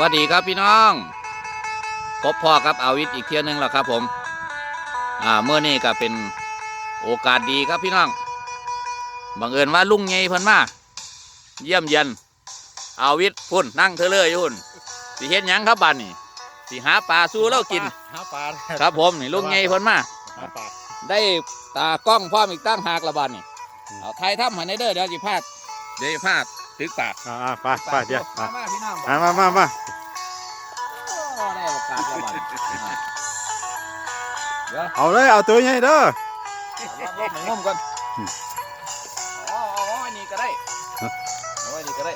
วัสดีครับพี่น้องพบพ่อกับอาวิทย์อีกเที่ยหนึงแล้วครับผม อ่าเมื่อนี้ก็เป็นโอกาสดีครับพี่น้อง บังเอิญว่าลุงไงเพิ่นมาเยี่ยมเยียนอาวิทย์พุ่นนั่งเธอเลยอยู่พุ่นสิเฮ็ดหยังครับบ้านนี่สิหาปลาสู้แล้วกิน หาปลาครับผมนี่ลุงไงเพิ่นมาหาปลาได้ตากล้องพร้อมอีกตั้งหากละบ้านนี่เอาไทยทำให้ในเด้อเดี๋ยวสิพาดเดี๋ยวสิพาดตึกปากอ่าๆไปไปเดี๋ยวมามาพี่น้องอ่ามา มามาโอ้ได้โอกาสแล้วบัดนี้อ่าเดี๋ยวเอาเลยเอาตัวใหญ่เด้อลบหนึ่งงมก่อนอ๋ออ๋ออ๋ออันนี้ก็ได้เอาอันนี้ก็ได้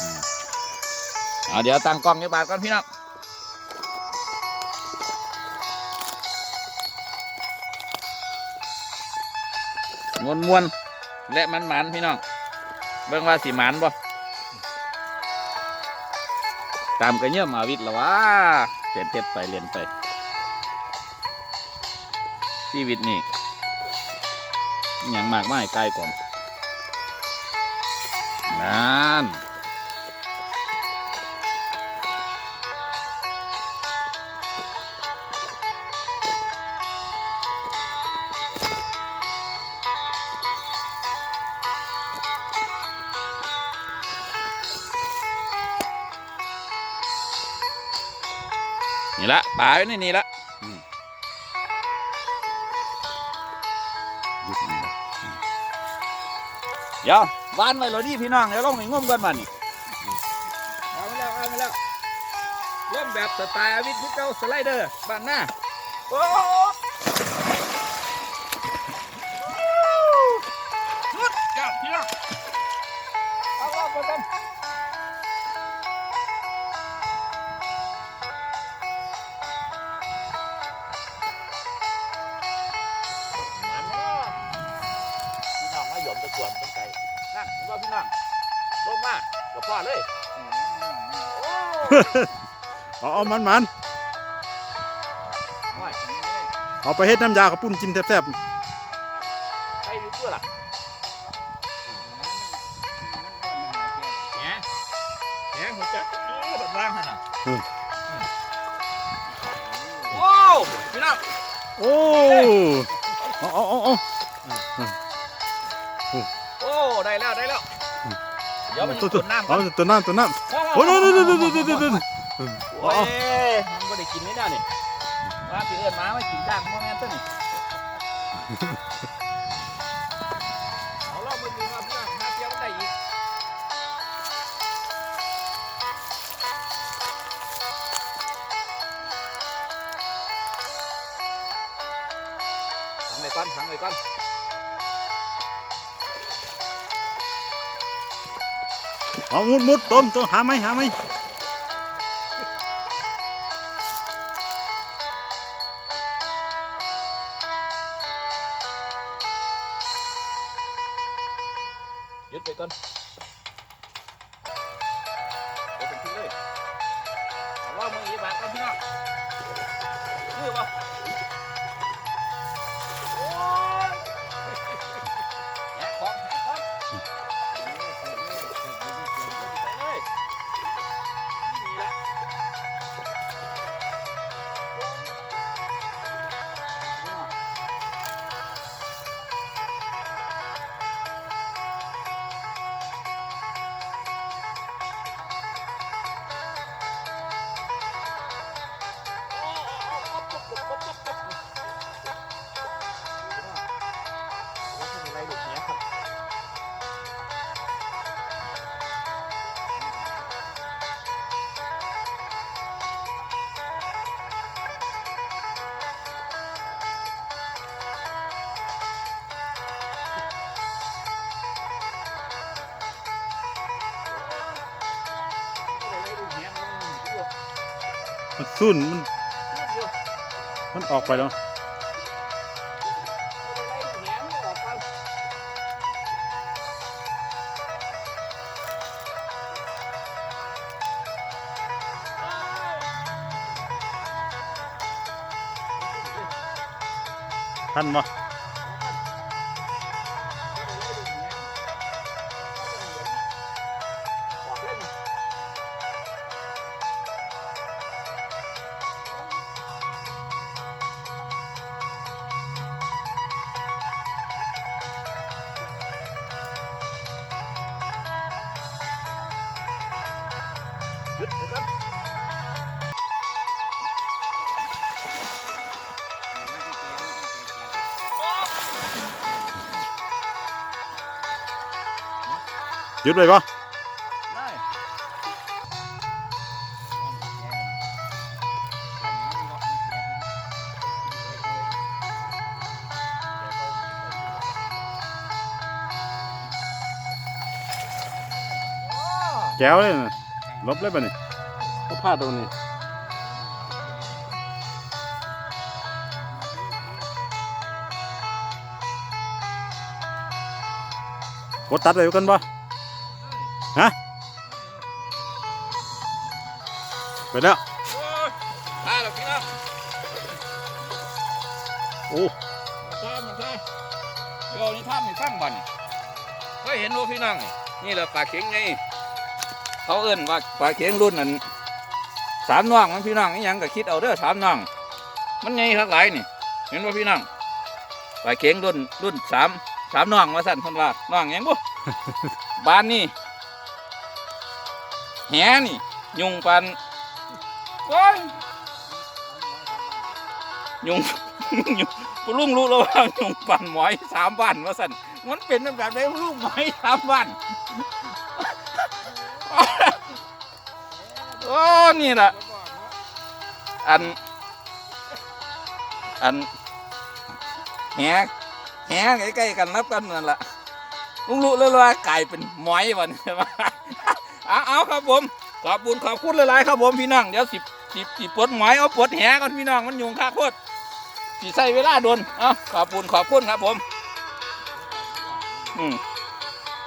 อืมเอาเดี๋ยวตั้งกล้องในบาทก่อนพี่น้องมวนมวนๆและมันหมันๆพี่น้องเบิ่งว่าสีหมันบ่ ตามกันเยี่ยมาวิทย์แล้ววะเจ็ดเจ็ดไปเรียนไปชีวิตนี่อย่างมากมายไกลกว่านนั่น นี่ละปลาอยู่ในนี่ละเดี๋ยววานไว้เลยดิพี่น้องเดี๋ยวลงไปงมกันมานี่เอามาแล้วเอามาแล้วเริ่มแบบสไตล์อาวิทย์ที่เก้าสไลเดอร์บ้านหน้าโอ้ เลยโอ้เอาเอามันมันยเอาไปเฮ็ดน้ำยากระปุ้นจิ้มแซ่บไปดูตัวล่ะแหน่แหน่หัวจักโอ้แบบล่างขนาดโอ้พี่น้องๆโอ้เอาเอาเอาเอาโอ้ได้แล้วได้แล้ว เดี๋ยวมันตัวจะตัวตุ่นน้ำก่เอาอนตัวน้ำตัวน้ำโอ้โหดูดูดูดูดูดูดูโอ้ยมันไม่ได้กินนี่แน่นี่มาพี่เอิญมาไม่กินจ้างพ่อแม่ต้นนี่เอาล่องมาดูมาพี่น้องหาเที่ยวได้อีกขังไว้ก่อนขังไว้ก่อน เอามุดมุดต้มต้มหาไหมหาไหมยึดไปก่อน มันสุ่นมัน มันออกไปแล้วท่านบ่ หยุดไปปะได้แก้วเลยนะ ลบเลยปะนี่ก็พลาดตรงนี้กดตัดเลยกันปะฮะไปแล้วโอ้ยได้แล้วพี่น้องโอ้ท่ามันท่าโยนี่ท่ามันสร้างบันเคยเห็นโลพี่น้องนี่นี่แหละปลาเข็งไง เขาเอิ้นว่าปลาเข็งรุ่นนั้นสามน่องมันพี่น้องนี่ยังก็คิดเอาเด้อสามน่อง มันไงทักหลายนี่ เห็นว่าพี่น้องปลาเข็งรุ่นรุ่นสามสามน่องมาสั่นคนว่าน่องหยังบุบ้านนี่แหนี่ ยุงปันโอ้ยยุงยุงผู้ลุงรู้แล้วว่ายุงปันหมอยสามบ้านมาสั่นมันเป็นแบบไหนลูกหมอยสามบ้าน อ้นี่แหละอัน อันแหแหใกล้ๆกันนับกันนั่นแหละลุงรู้แล้วว่ากลายเป็นหมอยวันใช่ไหมเอาเอาครับผมขอบคุณขอบคุณหลายๆครับผมพี่น้องเดี๋ยวสิบสิบสิปลดหมอยเอาปลดแหก่อนพี่น้องมันยุงค่าโคตรสิใส่เวลาโดนเอาขอบคุณขอบคุณครับผม อืม